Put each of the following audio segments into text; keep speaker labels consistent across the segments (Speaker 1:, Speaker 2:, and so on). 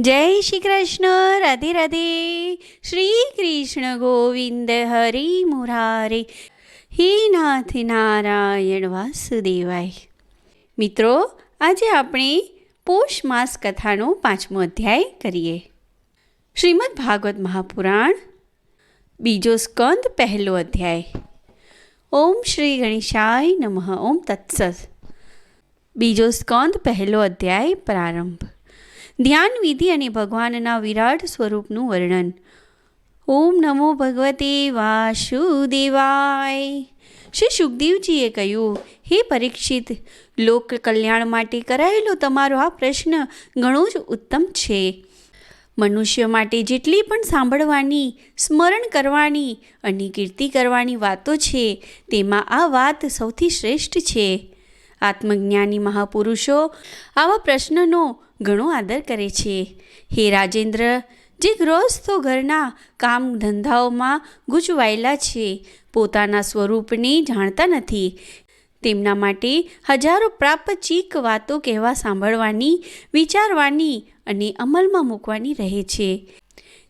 Speaker 1: જય શ્રી કૃષ્ણ, રાધે રાધે. શ્રી કૃષ્ણ ગોવિંદ હરિ મુરારે. હે નાથ નારાયણ વાસુદેવાય. મિત્રો, આજે આપણે પોષ માસ કથાનો પાંચમો અધ્યાય કરીએ. શ્રીમદ ભાગવત મહાપુરાણ, બીજો સ્કંદ પહેલો અધ્યાય. ઓમ શ્રી ગણેશાય નમઃ, ઓમ તત્સત. બીજો સ્કંદ પહેલો અધ્યાય પ્રારંભ. ધ્યાન વિધિ અને ભગવાનના વિરાટ સ્વરૂપનું વર્ણન. ઓમ નમો ભગવતે વાસુદેવાય. શ્રી સુખદેવજીએ કહ્યું, હે પરીક્ષિત, લોક કલ્યાણ માટે કરાયેલો તમારો આ પ્રશ્ન ઘણો જ ઉત્તમ છે. મનુષ્ય માટે જેટલી પણ સાંભળવાની, સ્મરણ કરવાની અને કીર્તિ કરવાની વાતો છે, તેમાં આ વાત સૌથી શ્રેષ્ઠ છે. આત્મજ્ઞાની મહાપુરુષો આવા પ્રશ્નનો ઘણો આદર કરે છે. હે રાજેન્દ્ર, જે ગૃહસ્થો ઘરના કામ ધંધાઓમાં ગૂંચવાયેલા છે, પોતાના સ્વરૂપને જાણતા નથી. તેમના માટે હજારો પ્રાપચીક વાતો કહેવા સાંભળવાની, વિચારવાની અને અમલમાં મૂકવાની રહે છે.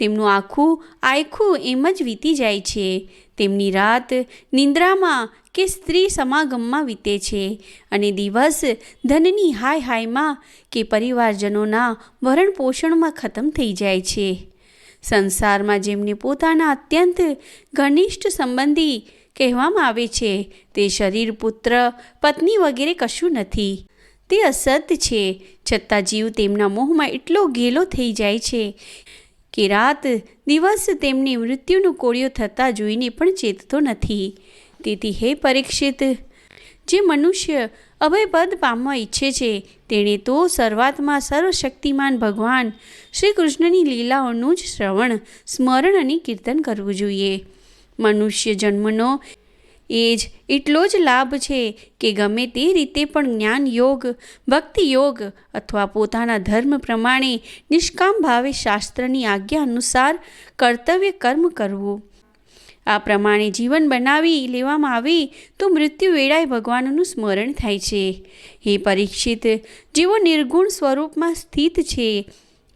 Speaker 1: તેમનું આખું આખું એમ જ વીતી જાય છે. તેમની રાત નિંદ્રામાં કે સ્ત્રી સમાગમમાં વીતે છે અને દિવસ ધનની હાય હાયમાં કે પરિવારજનોના ભરણ પોષણમાં ખતમ થઈ જાય છે. સંસારમાં જેમને પોતાના અત્યંત ઘનિષ્ઠ સંબંધી કહેવામાં આવે છે, તે શરીર, પુત્ર, પત્ની વગેરે કશું નથી. તે અસત છે, છતાં જીવ તેમના મોહમાં એટલો ગેલો થઈ જાય છે કે રાત દિવસ તેમને મૃત્યુનું કોળિયો થતાં જોઈને પણ ચેતતો નથી. તેથી હે પરીક્ષિત, જે મનુષ્ય અભયપદ પામવા ઈચ્છે છે, તેણે તો શરૂઆતમાં સર્વશક્તિમાન ભગવાન શ્રી કૃષ્ણની લીલાઓનું જ શ્રવણ, સ્મરણ અને કીર્તન કરવું જોઈએ. મનુષ્ય જન્મનો એ જ એટલો જ લાભ છે કે ગમે તે રીતે પણ જ્ઞાન યોગ, ભક્તિ યોગ અથવા પોતાના ધર્મ પ્રમાણે નિષ્કામ ભાવે શાસ્ત્રની આજ્ઞા અનુસાર કર્તવ્ય કર્મ કરવું. આ પ્રમાણે જીવન બનાવી લેવામાં આવે તો મૃત્યુ વેળાએ ભગવાનનું સ્મરણ થાય છે. હે પરીક્ષિત, જેઓ નિર્ગુણ સ્વરૂપમાં સ્થિત છે,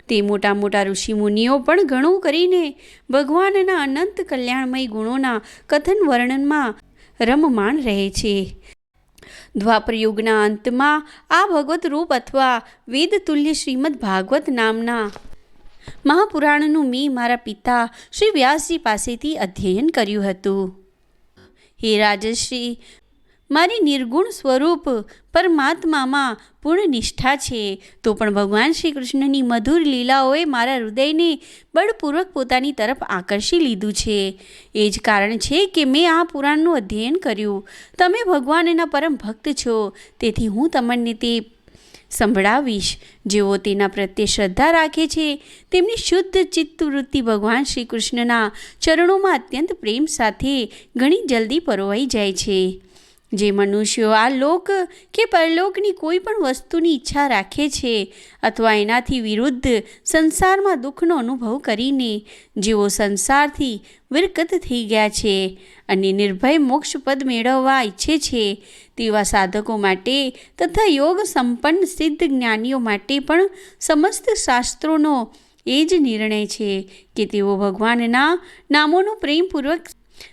Speaker 1: તે મોટા મોટા ઋષિમુનિઓ પણ ઘણું કરીને ભગવાનના અનંત કલ્યાણમય ગુણોના કથન વર્ણનમાં રમમાણ રહે છે. દ્વાપરયુગના અંતમાં આ ભગવત રૂપ અથવા વેદ તુલ્ય શ્રીમદ ભાગવત નામના મહાપુરાણનું મેં મારા પિતા શ્રી વ્યાસજી પાસેથી અધ્યયન કર્યું હતું. હે રાજશ્રી મારી નિર્ગુણ સ્વરૂપ પરમાત્મામાં પૂર્ણ નિષ્ઠા છે. તો પણ ભગવાન શ્રી કૃષ્ણની મધુર લીલાઓએ મારા હૃદયને બળપૂર્વક પોતાની તરફ આકર્ષી લીધું છે. એ જ કારણ છે કે મેં આ પુરાણનું અધ્યયન કર્યું. તમે ભગવાનના પરમ ભક્ત છો. તેથી હું તમને તે સંભળાવીશ. જેઓ તેના પ્રત્યે શ્રદ્ધા રાખે છે, તેમની શુદ્ધ ચિત્તવૃત્તિ ભગવાન શ્રી કૃષ્ણના ચરણોમાં અત્યંત પ્રેમ સાથે ઘણી જલ્દી પરોવાઈ જાય છે. જે મનુષ્યો આ લોક કે પરલોકની કોઈ પણ વસ્તુની ઈચ્છા રાખે છે અથવા એનાથી વિરુદ્ધ સંસારમાં દુઃખનો અનુભવ કરીને જેઓ સંસારથી વિરકત થઈ ગયા છે અને નિર્ભય મોક્ષપદ મેળવવા ઈચ્છે છે તેવા સાધકો માટે તથા યોગ સંપન્ન સિદ્ધ જ્ઞાનીઓ માટે પણ સમસ્ત શાસ્ત્રોનો એ જ નિર્ણય છે કે તેઓ ભગવાનના નામોનું પ્રેમપૂર્વક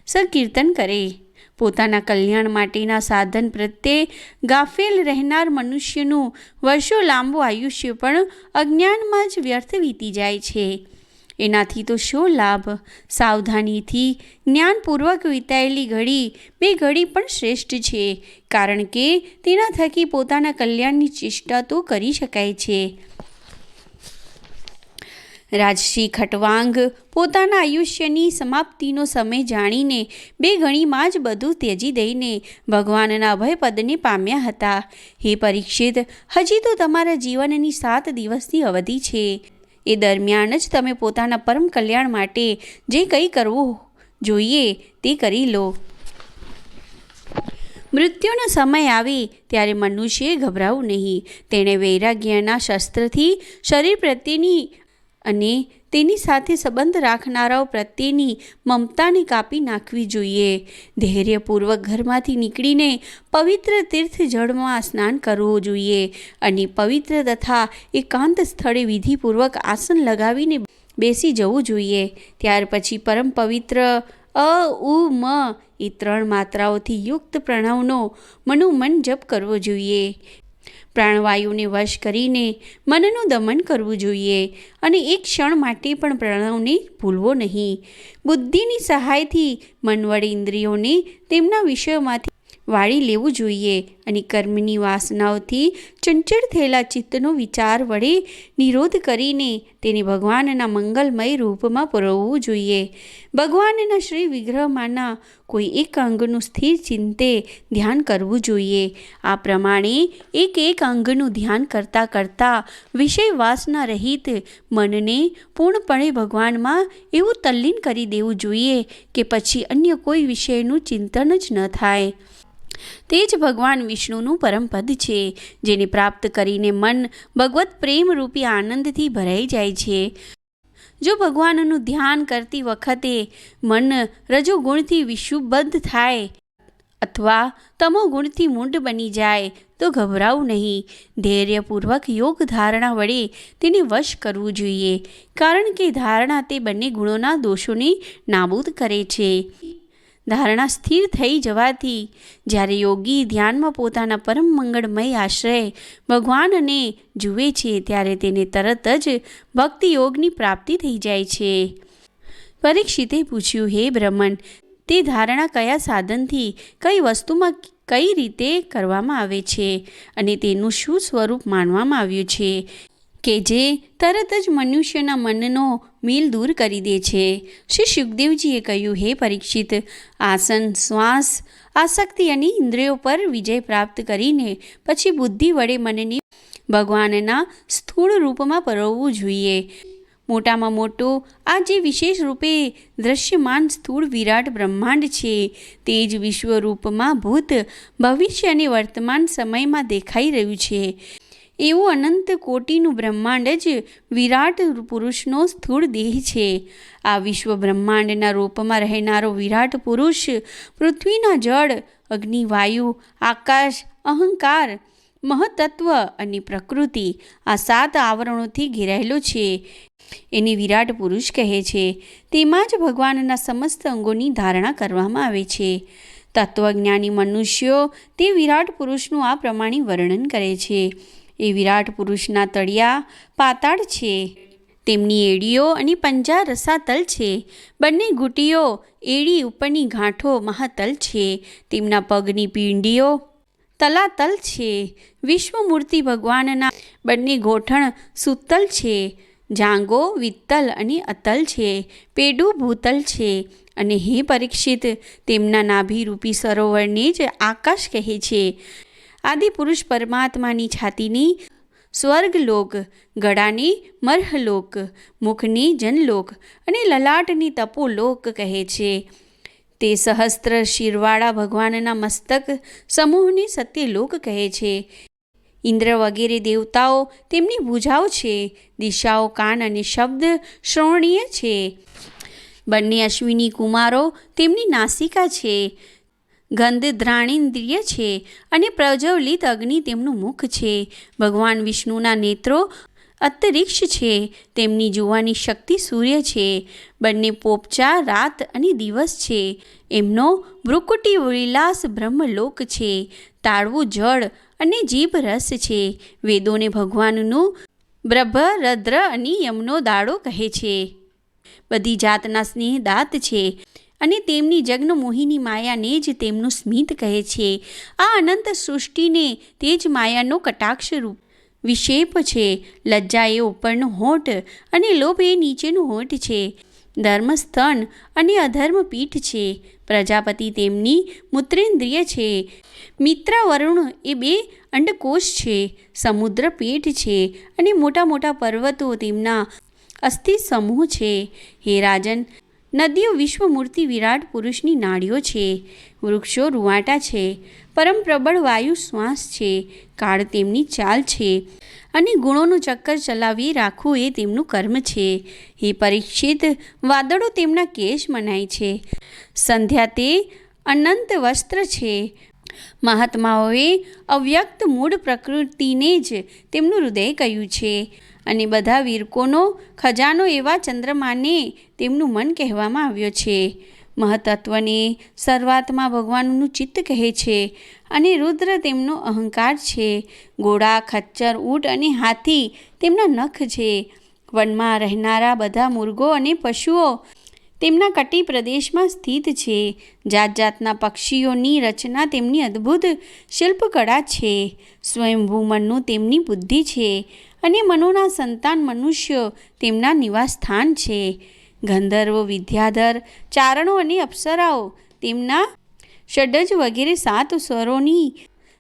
Speaker 1: સંકીર્તન કરે. પોતાના કલ્યાણ માટેના સાધન પ્રત્યે ગાફેલ રહેનાર મનુષ્યનું વર્ષો લાંબુ આયુષ્ય પણ અજ્ઞાનમાં જ વ્યર્થ વીતી જાય છે. એનાથી તો શો લાભ? સાવધાનીથી જ્ઞાનપૂર્વક વિતાયેલી ઘડી બે ઘડી પણ શ્રેષ્ઠ છે, કારણ કે તેના થકી પોતાના કલ્યાણની ચેષ્ટા તો કરી શકાય છે. રાજશ્રી ખટવાંગ પોતાના આયુષ્યની સમાપ્તિનો સમય જાણીને બે ગણીમાં જ બધું ત્યજી દઈને ભગવાનના અભયપદને પામ્યા હતા. હે પરીક્ષિત, હજી તો તમારા જીવનની સાત દિવસની અવધિ છે. એ દરમિયાન જ તમે પોતાના પરમ કલ્યાણ માટે જે કંઈ કરવું જોઈએ તે કરી લો. મૃત્યુનો સમય આવે ત્યારે મનુષ્યએ ગભરાવું નહીં. તેણે વૈરાગ્યના શસ્ત્રથી શરીર પ્રત્યેની અને તેની સાથે સંબંધ રાખનારાઓ પ્રત્યેની મમતાને કાપી નાખવી જોઈએ. ધૈર્યપૂર્વક ઘરમાંથી નીકળીને પવિત્ર તીર્થ જળમાં સ્નાન કરવું જોઈએ અને પવિત્ર તથા એકાંત સ્થળે વિધિપૂર્વક આસન લગાવીને બેસી જવું જોઈએ. ત્યાર પછી પરમ પવિત્ર અ, ઉ, મ એ ત્રણ માત્રાઓથી યુક્ત પ્રણવનો મનોમન જપ કરવો જોઈએ. પ્રાણવાયુને વશ કરીને મનનું દમન કરવું જોઈએ અને એક ક્ષણ માટે પણ પ્રણવને ભૂલવો નહીં. બુદ્ધિની સહાયથી મન વડે ઇન્દ્રિયોને તેમના વિષયોમાંથી વાળી લેવું જોઈએ અને કર્મની વાસનાઓથી ચંચળ થયેલા ચિત્તનો વિચાર વડે નિરોધ કરીને તેને ભગવાનના મંગલમય રૂપમાં પુરવવું જોઈએ. ભગવાનના શ્રી વિગ્રહમાંના કોઈ એક અંગનું સ્થિર ચિંતે ધ્યાન કરવું જોઈએ. આ પ્રમાણે એક એક અંગનું ધ્યાન કરતાં કરતાં વિષય વાસના રહિત મનને પૂર્ણપણે ભગવાનમાં એવું તલ્લીન કરી દેવું જોઈએ કે પછી અન્ય કોઈ વિષયનું ચિંતન જ ન થાય. તે જ ભગવાન વિષ્ણુનું પરમપદ છે, જેને પ્રાપ્ત કરીને મન ભગવત પ્રેમ રૂપી આનંદથી ભરાઈ જાય છે. જો ભગવાનનું ધ્યાન કરતી વખતે મન રજોગુણથી વિશુબદ્ધ થાય અથવા તમો ગુણથી મૂંડ બની જાય, તો ગભરાવું નહીં. ધૈર્યપૂર્વક યોગ ધારણા વડે તેને વશ કરવું જોઈએ, કારણ કે ધારણા તે બંને ગુણોના દોષોને નાબૂદ કરે છે. ધારણા સ્થિર થઈ જવાથી જ્યારે યોગી ધ્યાનમાં પોતાના પરમ મંગળમય આશ્રય ભગવાનને જુએ છે, ત્યારે તેને તરત જ ભક્તિ યોગની પ્રાપ્તિ થઈ જાય છે. પરીક્ષિતે પૂછ્યું, હે બ્રહ્મણ, તે ધારણા કયા સાધનથી, કઈ વસ્તુમાં કઈ રીતે કરવામાં આવે છે? અને તેનું શું સ્વરૂપ માનવામાં આવ્યું છે? કે જે તરત જ મનુષ્યના મનનો મીલ દૂર કરી દે છે. શ્રી સુખદેવજીએ કહ્યું, હે પરીક્ષિત, આસન, શ્વાસ, આસક્તિ અને ઇન્દ્રિયો પર વિજય પ્રાપ્ત કરીને પછી બુદ્ધિ વડે મનને ભગવાનના સ્થૂળ રૂપમાં પરોવવું જોઈએ. મોટામાં મોટું, આ જે વિશેષ રૂપે દ્રશ્યમાન સ્થૂળ વિરાટ બ્રહ્માંડ છે, તે જ વિશ્વરૂપમાં ભૂત ભવિષ્ય અને વર્તમાન સમયમાં દેખાઈ રહ્યું છે. એવું અનંત કોટીનું બ્રહ્માંડ જ વિરાટ પુરુષનો સ્થૂળ દેહ છે. આ વિશ્વ બ્રહ્માંડના રૂપમાં રહેનારો વિરાટ પુરુષ પૃથ્વીના જળ અગ્નિ વાયુ આકાશ, અહંકાર, મહતત્વ અને પ્રકૃતિ આ સાત આવરણોથી ઘેરાયેલો છે. એને વિરાટ પુરુષ કહે છે. તેમાં જ ભગવાનના સમસ્ત અંગોની ધારણા કરવામાં આવે છે. તત્વજ્ઞાની મનુષ્યો તે વિરાટ પુરુષનું આ પ્રમાણે વર્ણન કરે છે. એ વિરાટ પુરુષના તળિયા પાતાળ છે. તેમની એડીઓ અને પંજા રસાતલ છે. બંને ઘૂંટીઓ એડી ઉપરની ગાંઠો મહાતલ છે. તેમના પગની પીંડીઓ તલાતલ છે. વિશ્વમૂર્તિ ભગવાનના બંને ગોઠણ સુતલ છે. જાંગો, વિત્તલ અને અતલ છે. પેડું ભૂતલ છે. અને હે પરીક્ષિત, તેમના નાભીરૂપી સરોવરને જ આકાશ કહે છે. આદિ પુરુષ પરમાત્માની છાતીની, સ્વર્ગલોક, ગળાની, મર્હલોક, મુખની જનલોક અને લલાટની તપોલોક કહે છે. તે સહસ્ત્ર શિરવાળા ભગવાનના મસ્તક સમૂહને સત્યલોક કહે છે. ઇન્દ્ર વગેરે દેવતાઓ તેમની ભૂજાઓ છે. દિશાઓ, કાન અને શબ્દ શ્રવણીય છે. બંને અશ્વિની કુમારો તેમની નાસિકા છે. ગંધ ધ્રાણેન્દ્રિય છે અને પ્રજ્વલિત અગ્નિ તેમનું મુખ છે. ભગવાન વિષ્ણુના નેત્રો અંતરિક્ષ છે. તેમની જોવાની શક્તિ સૂર્ય છે. બંને પોપચા રાત અને દિવસ છે. એમનો ભ્રુકુટી વિલાસ બ્રહ્મલોક છે. તાળવું જળ અને જીભ રસ છે. વેદોને ભગવાનનું બ્રભ રદ્ર અને યમનો દાડો કહે છે. બધી જાતના સ્નેહ દાંત છે. અને તેમની જગ્ન મોહિની માયાને જ તેમનું સ્મિત કહે છે. આ અનંત સૃષ્ટિને તે જ માયાનો કટાક્ષ રૂપ વિક્ષેપ છે. લજ્જા એ ઉપરનો હોઠ અને લોભ એ નીચેનું હોઠ છે. ધર્મ સ્તન અને અધર્મ પીઠ છે. પ્રજાપતિ તેમની મૂત્રેન્દ્રિય છે. મિત્ર વરુણ એ બે અંડકોશ છે. સમુદ્ર પેટ છે અને મોટા મોટા પર્વતો તેમના અસ્થિ સમૂહ છે. હે રાજન નદીઓ વિશ્વમૂર્તિ વિરાટ પુરુષની નાડીઓ છે. વૃક્ષો રૂવાટા છે. પરમ પ્રબળ વાયુ શ્વાસ છે. કાળ તેમની ચાલ છે. અને ગુણોનું ચક્કર ચલાવી રાખવું એ તેમનું કર્મ છે. હે પરીક્ષિત, વાદળો તેમના કેશ મનાય છે. સંધ્યા તે અનંત વસ્ત્ર છે. મહાત્માઓએ અવ્યક્ત મૂળ પ્રકૃતિને જ તેમનું હૃદય કહ્યું છે. અને બધા વીરકોનો ખજાનો એવા ચંદ્રમાને તેમનું મન કહેવામાં આવ્યો છે. મહતત્વને શરૂઆતમાં ભગવાનનું ચિત્ત કહે છે અને રુદ્ર તેમનો અહંકાર છે. ઘોડા ખચ્ચર, ઊંટ અને હાથી તેમના નખ છે. વનમાં રહેનારા બધા મુર્ગો અને પશુઓ તેમના કટી પ્રદેશમાં સ્થિત છે. જાત જાતના પક્ષીઓની રચના તેમની અદ્ભુત શિલ્પકળા છે. સ્વયંભૂ મનનું તેમની બુદ્ધિ છે. અને મનોના સંતાન મનુષ્યો તેમના નિવાસસ્થાન છે. ગંધર્વ, વિદ્યાધર, ચારણો અને અપ્સરાઓ તેમના ષડજ વગેરે સાત સ્વરોની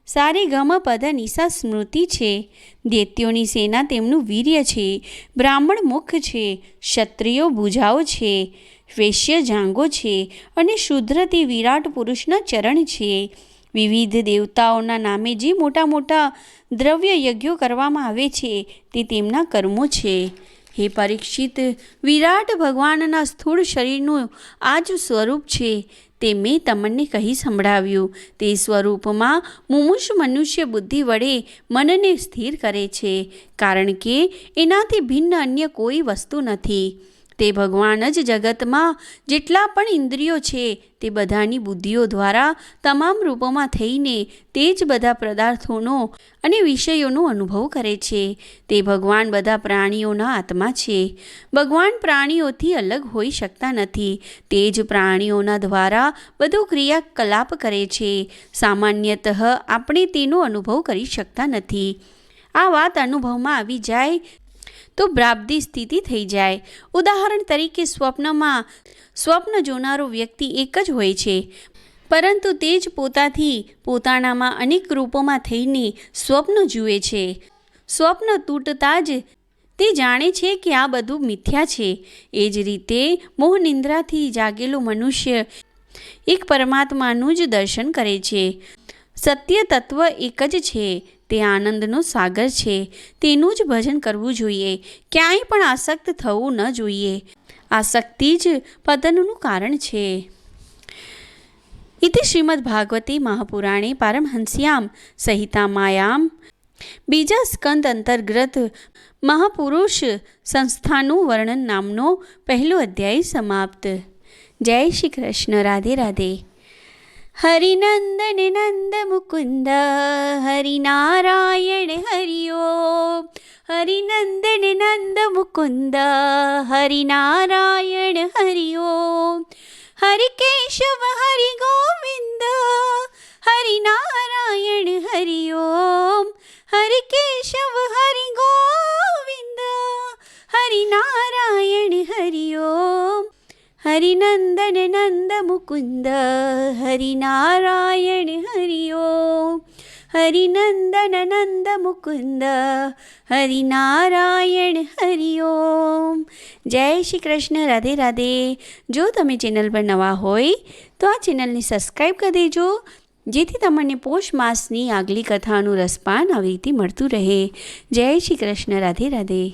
Speaker 1: સારે ગમ પદ નિશા સ્મૃતિ છે. દૈત્યોની સેના તેમનું વીર્ય છે. બ્રાહ્મણ મુખ છે. ક્ષત્રિયો ભુજાઓ છે. વૈશ્ય જાંગો છે. અને શુદ્ર તે વિરાટ પુરુષના ચરણ છે. વિવિધ દેવતાઓના નામે જે મોટા મોટા દ્રવ્ય યજ્ઞો કરવામાં આવે છે, તે તેમના કર્મો છે. હે પરીક્ષિત, વિરાટ ભગવાનના સ્થૂળ શરીરનું આ જ સ્વરૂપ છે, તે મેં તમને કહી સંભળાવ્યું. તે સ્વરૂપમાં મુમુષ મનુષ્ય બુદ્ધિ વડે મનને સ્થિર કરે છે, કારણ કે એનાથી ભિન્ન અન્ય કોઈ વસ્તુ નથી. તે ભગવાન જ જગતમાં જેટલા પણ ઇન્દ્રિયો છે તે બધાની બુદ્ધિઓ દ્વારા તમામ રૂપોમાં થઈને તે જ બધા પદાર્થોનો અને વિષયોનો અનુભવ કરે છે. તે ભગવાન બધા પ્રાણીઓના આત્મા છે. ભગવાન પ્રાણીઓથી અલગ હોઈ શકતા નથી. તે જ પ્રાણીઓના દ્વારા બધું ક્રિયાકલાપ કરે છે. સામાન્યતઃ આપણે તેનો અનુભવ કરી શકતા નથી. આ વાત અનુભવમાં આવી જાય તો બ્રાબ્દી સ્થિતિ થઈ જાય. ઉદાહરણ તરીકે સ્વપ્નમાં, સ્વપ્ન જોનારો વ્યક્તિ એક જ હોય છે. પરંતુ તે જ પોતાથી પોતાનામાં અનેક રૂપોમાં થઈને સ્વપ્ન જુએ છે. સ્વપ્ન તૂટતા જ તે જાણે છે કે આ બધું મિથ્યા છે. એ જ રીતે મોહનિંદ્રાથી જાગેલો મનુષ્ય એક પરમાત્માનું જ દર્શન કરે છે. સત્ય તત્વ એક જ છે. તે આનંદનો સાગર છે. તેનું જ ભજન કરવું જોઈએ. ક્યાંય પણ આસક્ત થવું ન જોઈએ. આસક્તિ જ પતનનું કારણ છે. ઇતિ શ્રીમદ ભાગવતી મહાપુરાણે પારમહંસ્યામ સહિતામાયામ બીજા સ્કંદ અંતર્ગત મહાપુરુષ સંસ્થાનું વર્ણન નામનો પહેલો અધ્યાય સમાપ્ત. જય શ્રી કૃષ્ણ. રાધે રાધે. હરિનંદન નંદ મુકુંદ હરિનારાયણ હરિઓ હરિનંદન નંદ મુકુંદ હરિનારાયણ હરિઓ હરિ કેશવ હરિ ગોવિંદ હરિનારાયણ હરિઓ હરિ કેશવ હરિ ગોવિંદ હરિનારાયણ હરિઓ હરિનંદન નંદ મુકુંદ હરિનારાયણ હરિઓ હરિનંદન નંદ મુકુંદ હરિનારાયણ હરિઓ જય શ્રી કૃષ્ણ રાધે રાધે જો તમે ચેનલ પર નવા હોય, તો આ ચેનલને સબસ્ક્રાઈબ કરી દેજો, જેથી તમને પોષ માસની આગલી કથાનું રસપાન આવી રીતે મળતું રહે. જય શ્રી કૃષ્ણ રાધે રાધે.